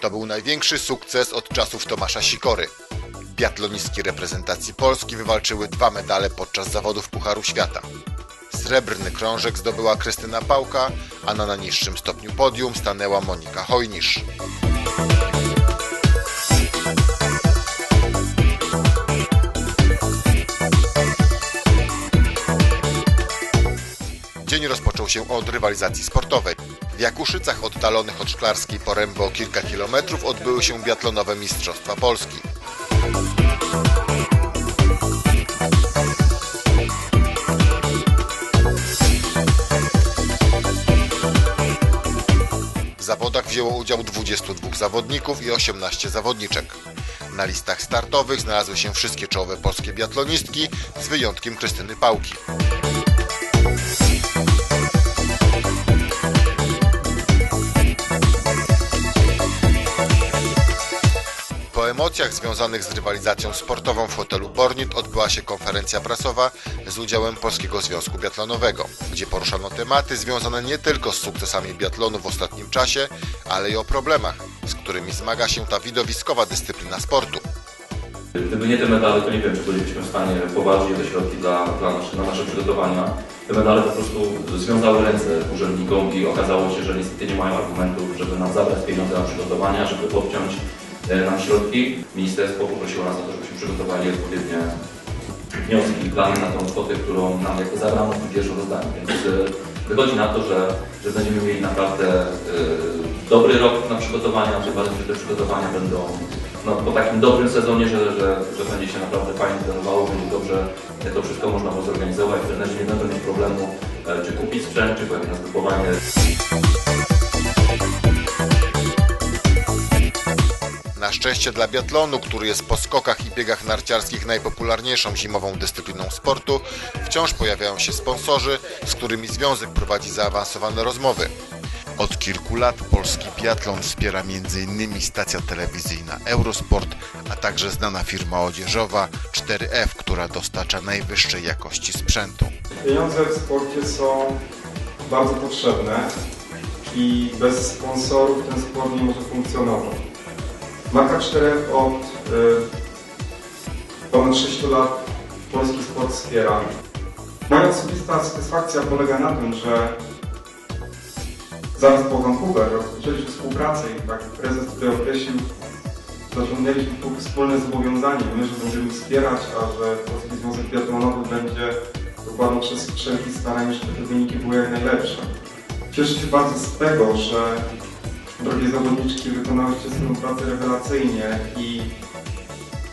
To był największy sukces od czasów Tomasza Sikory. Biatlonistki reprezentacji Polski wywalczyły dwa medale podczas zawodów Pucharu Świata. Srebrny krążek zdobyła Krystyna Pałka, a na najniższym stopniu podium stanęła Monika Hojnisz. Dzień rozpoczął się od rywalizacji sportowej. W Jakuszycach oddalonych od Szklarskiej Poręby o kilka kilometrów odbyły się biatlonowe Mistrzostwa Polski. W zawodach wzięło udział 22 zawodników i 18 zawodniczek. Na listach startowych znalazły się wszystkie czołowe polskie biatlonistki z wyjątkiem Krystyny Pałki. Emocjach związanych z rywalizacją sportową w hotelu Bornit odbyła się konferencja prasowa z udziałem Polskiego Związku Biatlonowego, gdzie poruszano tematy związane nie tylko z sukcesami biatlonu w ostatnim czasie, ale i o problemach, z którymi zmaga się ta widowiskowa dyscyplina sportu. Gdyby nie te medale, to nie wiem, czy bylibyśmy w stanie poważnie te środki dla, dla nasze, na nasze przygotowania. Te medale po prostu związały ręce urzędnikom i okazało się, że niestety nie mają argumentów, żeby nam zabrać pieniądze na przygotowania, żeby podciąć nam środki. Ministerstwo poprosiło nas o to, żebyśmy przygotowali odpowiednie wnioski i plany na tą kwotę, którą nam jakby zabrano w pierwszym rozdaniu. Więc e, wychodzi na to, że, że będziemy mieli naprawdę e, dobry rok na przygotowania, tym że te przygotowania będą no, po takim dobrym sezonie, że, że, że będzie się naprawdę fajnie trenowało, będzie dobrze e, to wszystko można było zorganizować, trenerzy nie będą mieć problemu, e, czy kupić sprzęt, czy na zgrupowanie. Szczęście dla biatlonu, który jest po skokach i biegach narciarskich najpopularniejszą zimową dyscypliną sportu, wciąż pojawiają się sponsorzy, z którymi związek prowadzi zaawansowane rozmowy. Od kilku lat polski biatlon wspiera m.in. stacja telewizyjna Eurosport, a także znana firma odzieżowa 4F, która dostarcza najwyższej jakości sprzętu. Pieniądze w sporcie są bardzo potrzebne i bez sponsorów ten sport nie może funkcjonować. Marka 4 od y, ponad 6 lat polski sport wspiera. Moja osobista satysfakcja polega na tym, że zaraz po Vancouver rozpoczęliśmy współpracę i tak prezes tutaj określił, zaciągnęliśmy tu wspólne zobowiązanie, my, że będziemy wspierać, a że Polski Związek Biatlonowy będzie dokładał przez wszelkie starania, żeby te wyniki były jak najlepsze. Cieszę się bardzo z tego, że drogie zawodniczki wykonałyście swoją pracę rewelacyjnie i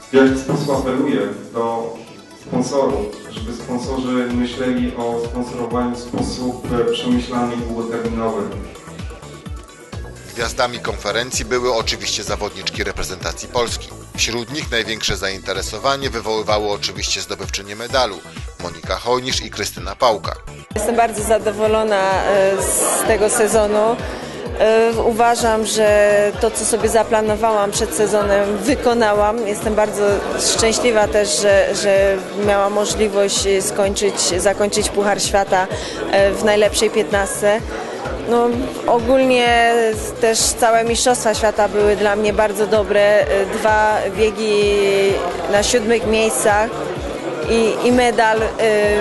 w wielki sposób apeluję do sponsorów, żeby sponsorzy myśleli o sponsorowaniu w sposób e, przemyślany i długoterminowy. Gwiazdami konferencji były oczywiście zawodniczki reprezentacji Polski. Wśród nich największe zainteresowanie wywoływało oczywiście zdobywczynie medalu Monika Hojnisz i Krystyna Pałka. Jestem bardzo zadowolona e, z tego sezonu. E, Uważam, że to, co sobie zaplanowałam przed sezonem, wykonałam. Jestem bardzo szczęśliwa też, że, że miałam możliwość skończyć, zakończyć Puchar Świata e, w najlepszej 15. No, ogólnie też całe Mistrzostwa Świata były dla mnie bardzo dobre. E, Dwa biegi na siódmych miejscach i, i medal y,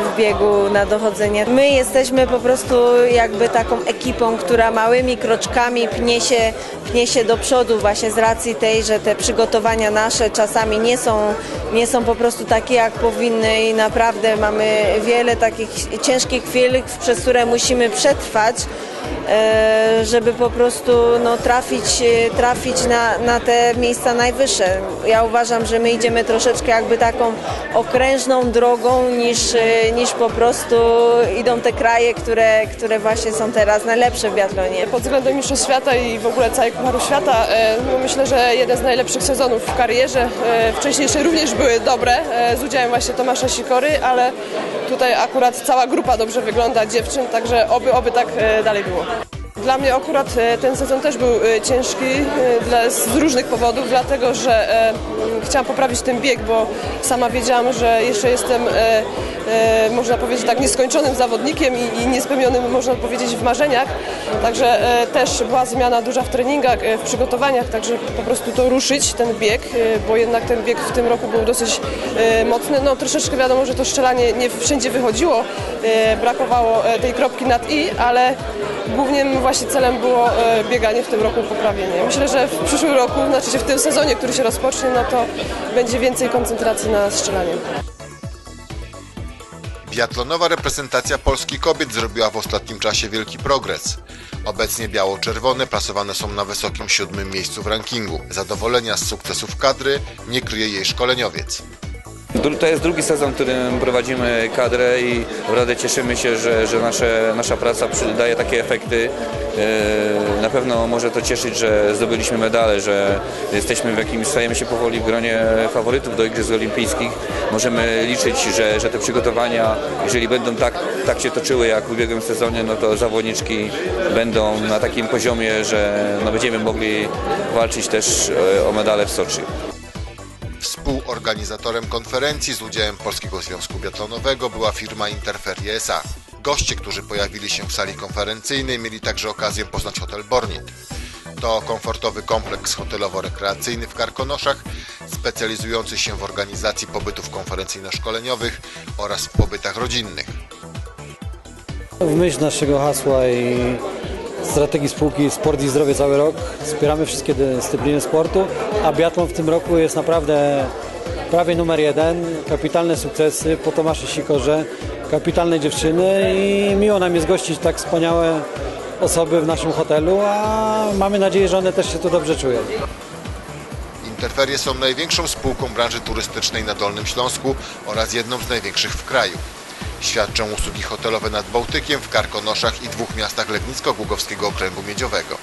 w biegu na dochodzenie. My jesteśmy po prostu jakby taką ekipą, która małymi kroczkami pnie się, pnie się do przodu właśnie z racji tej, że te przygotowania nasze czasami nie są, nie są po prostu takie jak powinny i naprawdę mamy wiele takich ciężkich chwil, przez które musimy przetrwać żeby po prostu no, trafić, e, trafić na, na te miejsca najwyższe. Ja uważam, że my idziemy troszeczkę jakby taką okrężną drogą niż, e, niż po prostu idą te kraje, które, które właśnie są teraz najlepsze w biatlonie. Pod względem Mistrzostw Świata i w ogóle całego Pucharu Świata e, no myślę, że jeden z najlepszych sezonów w karierze. E, Wcześniejsze również były dobre e, z udziałem właśnie Tomasza Sikory, ale tutaj akurat cała grupa dobrze wygląda dziewczyn, także oby, oby tak e, dalej było. Dla mnie akurat e, ten sezon też był e, ciężki e, z różnych powodów, dlatego że chciałam poprawić ten bieg, bo sama wiedziałam, że jeszcze jestem można powiedzieć tak, nieskończonym zawodnikiem i, niespełnionym, można powiedzieć, w marzeniach. Także też była zmiana duża w treningach, w przygotowaniach, także po prostu to ruszyć, ten bieg, bo jednak ten bieg w tym roku był dosyć mocny. No troszeczkę wiadomo, że to strzelanie nie wszędzie wychodziło, brakowało tej kropki nad i, ale głównym właśnie celem było e, bieganie w tym roku poprawienie. Myślę, że w przyszłym roku, znaczy w tym sezonie, który się rozpocznie, no to będzie więcej koncentracji na strzelanie. Biatlonowa reprezentacja Polski kobiet zrobiła w ostatnim czasie wielki progres. Obecnie biało-czerwone plasowane są na wysokim siódmym miejscu w rankingu. Zadowolenia z sukcesów kadry nie kryje jej szkoleniowiec. To jest drugi sezon, w którym prowadzimy kadrę i naprawdę cieszymy się, że, że nasze, nasza praca daje takie efekty. E, Na pewno może to cieszyć, że zdobyliśmy medale, że jesteśmy w jakimś, stajemy się powoli w gronie faworytów do Igrzysk Olimpijskich. Możemy liczyć, że, że te przygotowania, jeżeli będą tak, tak się toczyły jak w ubiegłym sezonie, no to zawodniczki będą na takim poziomie, że no będziemy mogli walczyć też e, o medale w Soczi. Współorganizatorem konferencji z udziałem Polskiego Związku Biatlonowego była firma Interferie S.A. Goście, którzy pojawili się w sali konferencyjnej, mieli także okazję poznać hotel Bornit. To komfortowy kompleks hotelowo-rekreacyjny w Karkonoszach, specjalizujący się w organizacji pobytów konferencyjno-szkoleniowych oraz w pobytach rodzinnych. W myśl naszego hasła i strategii spółki Sport i Zdrowie cały rok wspieramy wszystkie dyscypliny sportu, a biatlon w tym roku jest naprawdę prawie numer jeden. Kapitalne sukcesy po Tomaszy Sikorze, kapitalne dziewczyny i miło nam jest gościć tak wspaniałe osoby w naszym hotelu, a mamy nadzieję, że one też się tu dobrze czują. Interferie są największą spółką branży turystycznej na Dolnym Śląsku oraz jedną z największych w kraju. Świadczą usługi hotelowe nad Bałtykiem, w Karkonoszach i dwóch miastach Legnicko-Głogowskiego Okręgu Miedziowego.